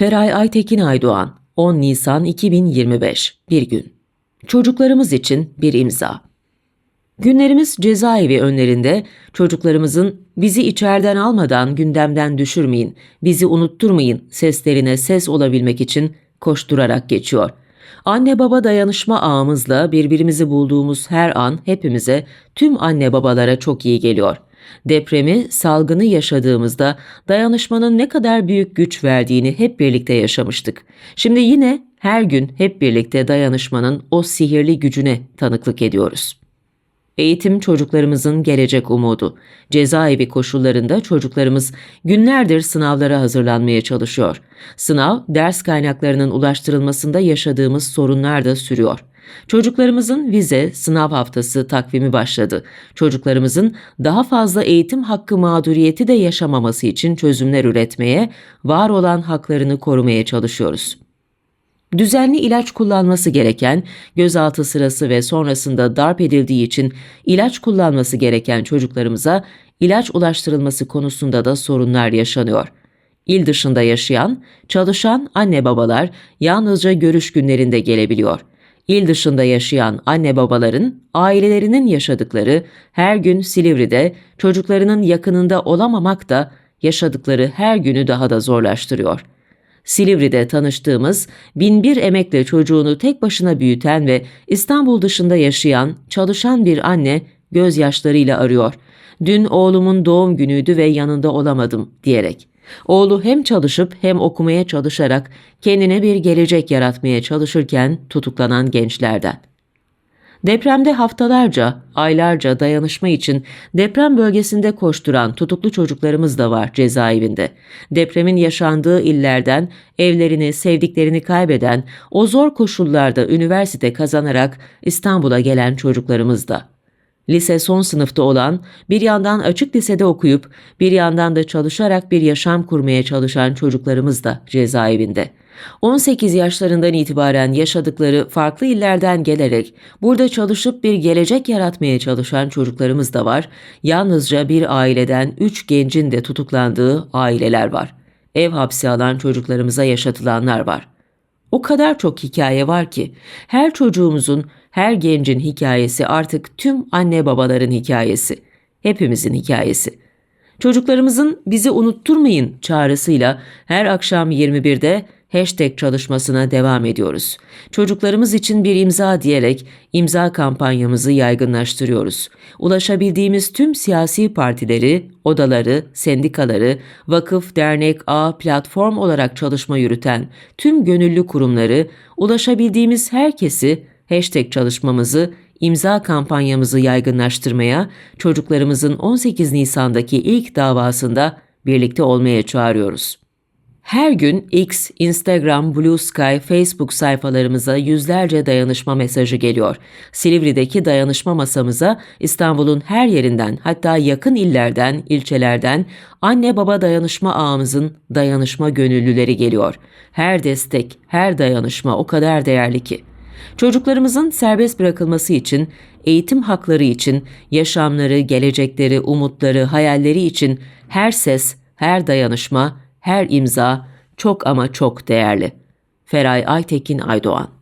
Feray Aytekin Aydoğan 10 Nisan 2025 Bir gün Çocuklarımız için bir imza Günlerimiz cezaevi önlerinde çocuklarımızın bizi içeriden almadan gündemden düşürmeyin, bizi unutturmayın seslerine ses olabilmek için koşturarak geçiyor. Anne baba dayanışma ağımızla birbirimizi bulduğumuz her an hepimize, tüm anne babalara çok iyi geliyor. Depremi, salgını yaşadığımızda dayanışmanın ne kadar büyük güç verdiğini hep birlikte yaşamıştık. Şimdi yine her gün hep birlikte dayanışmanın o sihirli gücüne tanıklık ediyoruz. Eğitim çocuklarımızın gelecek umudu. Cezaevi koşullarında çocuklarımız günlerdir sınavlara hazırlanmaya çalışıyor. Sınav, ders kaynaklarının ulaştırılmasında yaşadığımız sorunlar da sürüyor. Çocuklarımızın vize, sınav haftası takvimi başladı. Çocuklarımızın daha fazla eğitim hakkı mağduriyeti de yaşamaması için çözümler üretmeye, var olan haklarını korumaya çalışıyoruz. Düzenli ilaç kullanması gereken, gözaltı sırası ve sonrasında darp edildiği için ilaç kullanması gereken çocuklarımıza ilaç ulaştırılması konusunda da sorunlar yaşanıyor. İl dışında yaşayan, çalışan anne babalar yalnızca görüş günlerinde gelebiliyor. İl dışında yaşayan anne babaların ailelerinin yaşadıkları her gün Silivri'de çocuklarının yakınında olamamak da yaşadıkları her günü daha da zorlaştırıyor.'' Silivri'de tanıştığımız binbir emekle çocuğunu tek başına büyüten ve İstanbul dışında yaşayan, çalışan bir anne gözyaşlarıyla arıyor. Dün oğlumun doğum günüydü ve yanında olamadım diyerek. Oğlu hem çalışıp hem okumaya çalışarak kendine bir gelecek yaratmaya çalışırken tutuklanan gençlerden. Depremde haftalarca, aylarca dayanışma için deprem bölgesinde koşturan tutuklu çocuklarımız da var cezaevinde. Depremin yaşandığı illerden evlerini, sevdiklerini kaybeden, o zor koşullarda üniversite kazanarak İstanbul'a gelen çocuklarımız da. Lise son sınıfta olan, bir yandan açık lisede okuyup bir yandan da çalışarak bir yaşam kurmaya çalışan çocuklarımız da cezaevinde. 18 yaşlarından itibaren yaşadıkları farklı illerden gelerek burada çalışıp bir gelecek yaratmaya çalışan çocuklarımız da var. Yalnızca bir aileden 3 gencin de tutuklandığı aileler var. Ev hapsi alan çocuklarımıza yaşatılanlar var. O kadar çok hikaye var ki her çocuğumuzun, her gencin hikayesi artık tüm anne babaların hikayesi. Hepimizin hikayesi. Çocuklarımızın bizi unutturmayın çağrısıyla her akşam 21'de hashtag çalışmasına devam ediyoruz. Çocuklarımız için bir imza diyerek imza kampanyamızı yaygınlaştırıyoruz. Ulaşabildiğimiz tüm siyasi partileri, odaları, sendikaları, vakıf, dernek, ağ, platform olarak çalışma yürüten tüm gönüllü kurumları, ulaşabildiğimiz herkesi hashtag çalışmamızı imza kampanyamızı yaygınlaştırmaya, çocuklarımızın 18 Nisan'daki ilk davasında birlikte olmaya çağırıyoruz. Her gün X, Instagram, Blue Sky, Facebook sayfalarımıza yüzlerce dayanışma mesajı geliyor. Silivri'deki dayanışma masamıza İstanbul'un her yerinden hatta yakın illerden, ilçelerden anne baba dayanışma ağımızın dayanışma gönüllüleri geliyor. Her destek, her dayanışma o kadar değerli ki. Çocuklarımızın serbest bırakılması için, eğitim hakları için, yaşamları, gelecekleri, umutları, hayalleri için her ses, her dayanışma, her imza çok ama çok değerli. Feray Aytekin Aydoğan